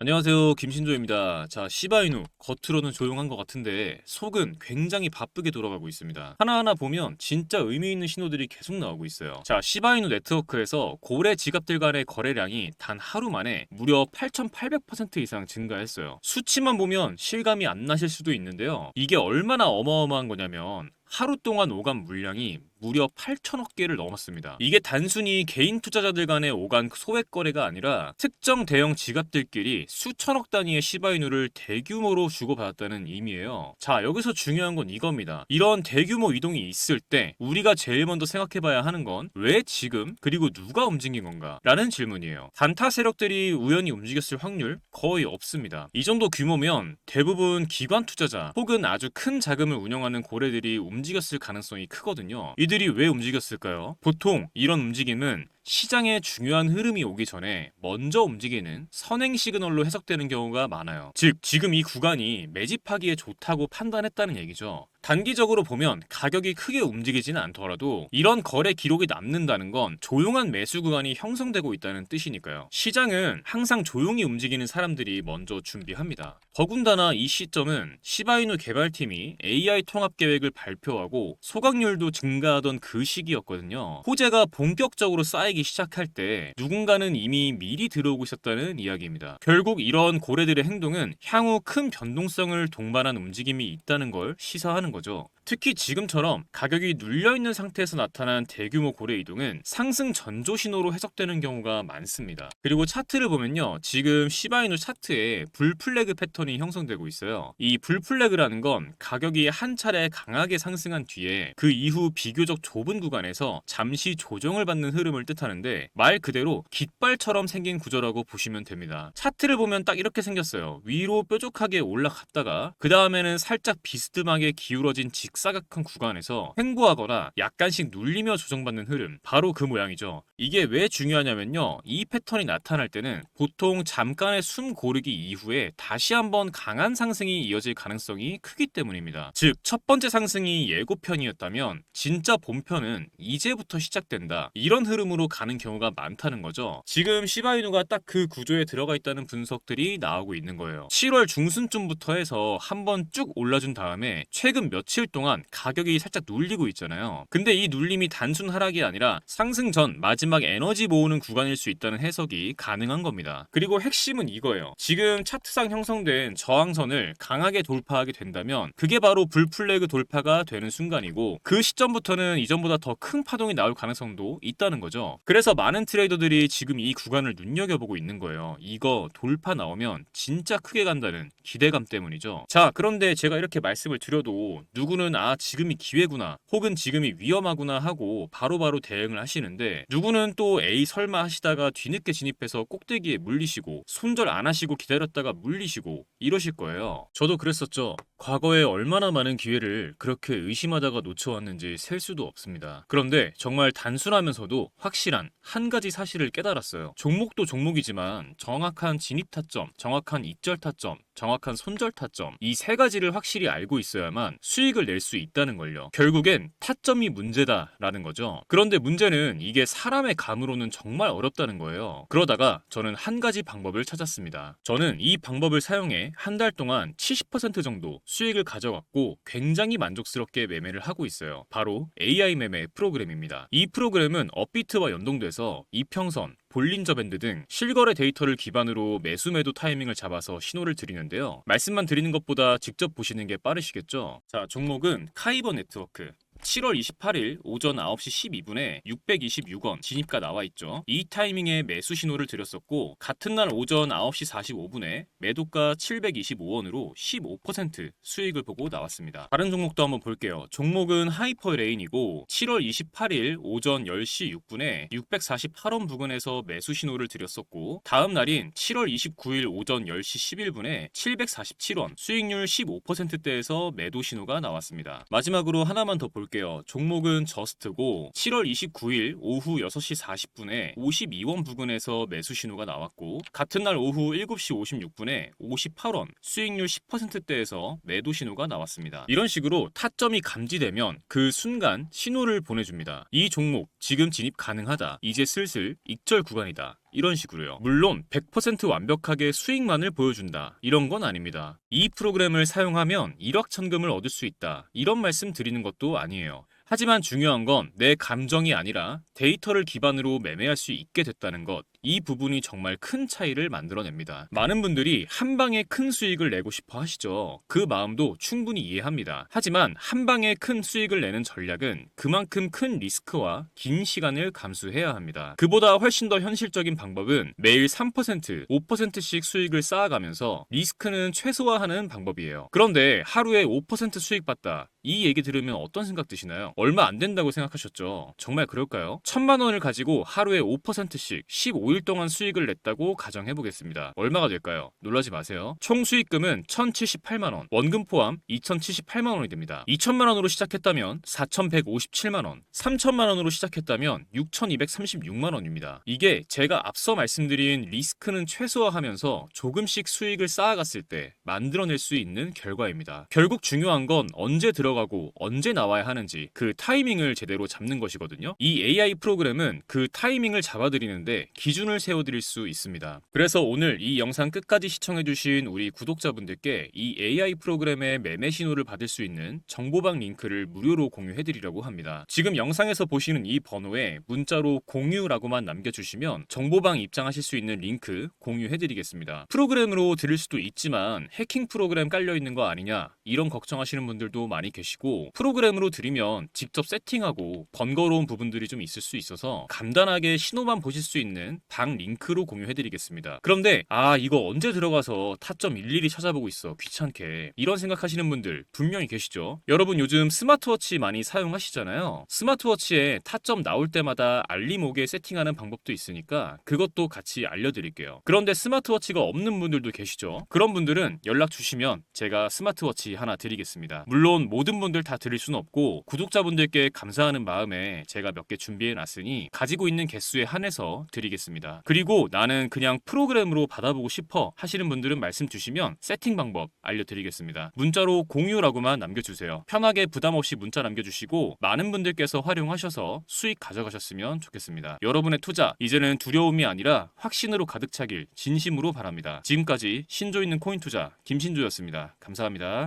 안녕하세요. 김신조입니다. 자, 시바이누. 겉으로는 조용한 것 같은데 속은 굉장히 바쁘게 돌아가고 있습니다. 하나하나 보면 진짜 의미 있는 신호들이 계속 나오고 있어요. 자, 시바이누 네트워크에서 고래 지갑들 간의 거래량이 단 하루 만에 무려 8,800% 이상 증가했어요. 수치만 보면 실감이 안 나실 수도 있는데요. 이게 얼마나 어마어마한 거냐면 하루 동안 오간 물량이 무려 8천억 개를 넘었습니다. 이게 단순히 개인 투자자들 간의 오간 소액 거래가 아니라 특정 대형 지갑들끼리 수천억 단위의 시바이누를 대규모로 주고받았다는 의미예요. 자, 여기서 중요한 건 이겁니다. 이런 대규모 이동이 있을 때 우리가 제일 먼저 생각해봐야 하는 건 왜 지금 그리고 누가 움직인 건가? 라는 질문이에요. 단타 세력들이 우연히 움직였을 확률 거의 없습니다. 이 정도 규모면 대부분 기관 투자자 혹은 아주 큰 자금을 운영하는 고래들이 움직였을 가능성이 크거든요. 이 들이 왜 움직였을까요? 보통 이런 움직임은 시장에 중요한 흐름이 오기 전에 먼저 움직이는 선행 시그널로 해석되는 경우가 많아요. 즉, 지금 이 구간이 매집하기에 좋다고 판단했다는 얘기죠. 단기적으로 보면 가격이 크게 움직이지는 않더라도 이런 거래 기록이 남는다는 건 조용한 매수 구간이 형성되고 있다는 뜻이니까요. 시장은 항상 조용히 움직이는 사람들이 먼저 준비합니다. 더군다나 이 시점은 시바이누 개발팀이 AI 통합 계획을 발표하고 소각률도 증가하던 그 시기였거든요. 호재가 본격적으로 쌓이기 시작할 때 누군가는 이미 미리 들어오고 있었다는 이야기입니다. 결국 이런 고래들의 행동은 향후 큰 변동성을 동반한 움직임이 있다는 걸 시사하는 거죠. 특히 지금처럼 가격이 눌려있는 상태에서 나타난 대규모 고래 이동은 상승 전조 신호로 해석되는 경우가 많습니다. 그리고 차트를 보면요. 지금 시바이누 차트에 불플래그 패턴이 형성되고 있어요. 이 불플래그라는 건 가격이 한 차례 강하게 상승한 뒤에 그 이후 비교적 좁은 구간에서 잠시 조정을 받는 흐름을 뜻하는데 말 그대로 깃발처럼 생긴 구조라고 보시면 됩니다. 차트를 보면 딱 이렇게 생겼어요. 위로 뾰족하게 올라갔다가 그 다음에는 살짝 비스듬하게 기울어진 직 사각형 구간에서 횡보하거나 약간씩 눌리며 조정받는 흐름 바로 그 모양이죠. 이게 왜 중요하냐면요. 이 패턴이 나타날 때는 보통 잠깐의 숨 고르기 이후에 다시 한번 강한 상승이 이어질 가능성이 크기 때문입니다. 즉, 첫 번째 상승이 예고편이었다면 진짜 본편은 이제부터 시작된다. 이런 흐름으로 가는 경우가 많다는 거죠. 지금 시바이누가 딱 그 구조에 들어가 있다는 분석들이 나오고 있는 거예요. 7월 중순쯤부터 해서 한번 쭉 올라준 다음에 최근 며칠 동안 가격이 살짝 눌리고 있잖아요. 근데 이 눌림이 단순 하락이 아니라 상승 전 마지막 에너지 모으는 구간일 수 있다는 해석이 가능한 겁니다. 그리고 핵심은 이거예요. 지금 차트상 형성된 저항선을 강하게 돌파하게 된다면 그게 바로 불플래그 돌파가 되는 순간이고 그 시점부터는 이전보다 더 큰 파동이 나올 가능성도 있다는 거죠. 그래서 많은 트레이더들이 지금 이 구간을 눈여겨보고 있는 거예요. 이거 돌파 나오면 진짜 크게 간다는 기대감 때문이죠. 자, 그런데 제가 이렇게 말씀을 드려도 누구는 아, 지금이 기회구나, 혹은 지금이 위험하구나 하고 바로바로 대응을 하시는데 누구는 또 에이 설마 하시다가 뒤늦게 진입해서 꼭대기에 물리시고 손절 안 하시고 기다렸다가 물리시고 이러실 거예요. 저도 그랬었죠. 과거에 얼마나 많은 기회를 그렇게 의심하다가 놓쳐왔는지 셀 수도 없습니다. 그런데 정말 단순하면서도 확실한 한 가지 사실을 깨달았어요. 종목도 종목이지만 정확한 진입 타점, 정확한 입절 타점, 정확한 손절 타점 이 세 가지를 확실히 알고 있어야만 수익을 낼 수 있다는 걸요. 결국엔 타점이 문제다라는 거죠. 그런데 문제는 이게 사람의 감으로는 정말 어렵다는 거예요. 그러다가 저는 한 가지 방법을 찾았습니다. 저는 이 방법을 사용해 한 달 동안 70% 정도 수익을 가져갔고 굉장히 만족스럽게 매매를 하고 있어요. 바로 AI 매매 프로그램입니다. 이 프로그램은 업비트와 연동돼서 이평선, 볼린저 밴드 등 실거래 데이터를 기반으로 매수 매도 타이밍을 잡아서 신호를 드리는데요. 말씀만 드리는 것보다 직접 보시는 게 빠르시겠죠? 자, 종목은 카이버 네트워크. 7월 28일 오전 9시 12분에 626원 진입가 나와 있죠. 이 타이밍에 매수 신호를 드렸었고 같은 날 오전 9시 45분에 매도가 725원으로 15% 수익을 보고 나왔습니다. 다른 종목도 한번 볼게요. 종목은 하이퍼레인이고 7월 28일 오전 10시 6분에 648원 부근에서 매수 신호를 드렸었고 다음 날인 7월 29일 오전 10시 11분에 747원 수익률 15%대에서 매도 신호가 나왔습니다. 마지막으로 하나만 더 볼게요. 종목은 저스트고 7월 29일 오후 6시 40분에 52원 부근에서 매수 신호가 나왔고 같은 날 오후 7시 56분에 58원 수익률 10%대에서 매도 신호가 나왔습니다. 이런 식으로 타점이 감지되면 그 순간 신호를 보내줍니다. 이 종목 지금 진입 가능하다. 이제 슬슬 익절 구간이다. 이런 식으로요. 물론 100% 완벽하게 수익만을 보여준다. 이런 건 아닙니다. 이 프로그램을 사용하면 일확천금을 얻을 수 있다. 이런 말씀 드리는 것도 아니에요. 하지만 중요한 건 내 감정이 아니라 데이터를 기반으로 매매할 수 있게 됐다는 것. 이 부분이 정말 큰 차이를 만들어냅니다. 많은 분들이 한 방에 큰 수익을 내고 싶어 하시죠. 그 마음도 충분히 이해합니다. 하지만 한 방에 큰 수익을 내는 전략은 그만큼 큰 리스크와 긴 시간을 감수해야 합니다. 그보다 훨씬 더 현실적인 방법은 매일 3%, 5%씩 수익을 쌓아가면서 리스크는 최소화하는 방법이에요. 그런데 하루에 5% 수익 봤다. 이 얘기 들으면 어떤 생각 드시나요? 얼마 안 된다고 생각하셨죠? 정말 그럴까요? 천만 원을 가지고 하루에 5%씩 15일 동안 수익을 냈다고 가정해 보겠습니다. 얼마가 될까요? 놀라지 마세요. 총 수익금은 1,078만 원, 원금 포함 2,078만 원이 됩니다. 2천만 원으로 시작했다면 4,157만 원, 3천만 원으로 시작했다면 6,236만 원입니다. 이게 제가 앞서 말씀드린 리스크는 최소화하면서 조금씩 수익을 쌓아갔을 때 만들어낼 수 있는 결과입니다. 결국 중요한 건 언제 들어가고 언제 나와야 하는지 그 타이밍을 제대로 잡는 것이거든요. 이 AI 프로그램은 그 타이밍을 잡아드리는데 기준 을 세워드릴 수 있습니다. 그래서 오늘 이 영상 끝까지 시청해주신 우리 구독자분들께 이 AI 프로그램의 매매 신호를 받을 수 있는 정보방 링크를 무료로 공유해드리려고 합니다. 지금 영상에서 보시는 이 번호에 문자로 공유라고만 남겨주시면 정보방 입장하실 수 있는 링크 공유해드리겠습니다. 프로그램으로 들을 수도 있지만 해킹 프로그램 깔려있는 거 아니냐 이런 걱정하시는 분들도 많이 계시고 프로그램으로 들으면 직접 세팅하고 번거로운 부분들이 좀 있을 수 있어서 간단하게 신호만 보실 수 있는 방 링크로 공유해드리겠습니다. 그런데 아 이거 언제 들어가서 타점 일일이 찾아보고 있어 귀찮게 이런 생각하시는 분들 분명히 계시죠. 여러분 요즘 스마트워치 많이 사용하시잖아요. 스마트워치에 타점 나올 때마다 알림 오게 세팅하는 방법도 있으니까 그것도 같이 알려드릴게요. 그런데 스마트워치가 없는 분들도 계시죠. 그런 분들은 연락 주시면 제가 스마트워치 하나 드리겠습니다. 물론 모든 분들 다 드릴 수는 없고 구독자분들께 감사하는 마음에 제가 몇 개 준비해 놨으니 가지고 있는 개수에 한해서 드리겠 습니다. 그리고 나는 그냥 프로그램으로 받아보고 싶어 하시는 분들은 말씀 주시면 세팅 방법 알려드리겠습니다. 문자로 공유라고만 남겨주세요. 편하게 부담 없이 문자 남겨주시고 많은 분들께서 활용하셔서 수익 가져가셨으면 좋겠습니다. 여러분의 투자 이제는 두려움이 아니라 확신으로 가득 차길 진심으로 바랍니다. 지금까지 신조 있는 코인 투자 김신조였습니다. 감사합니다.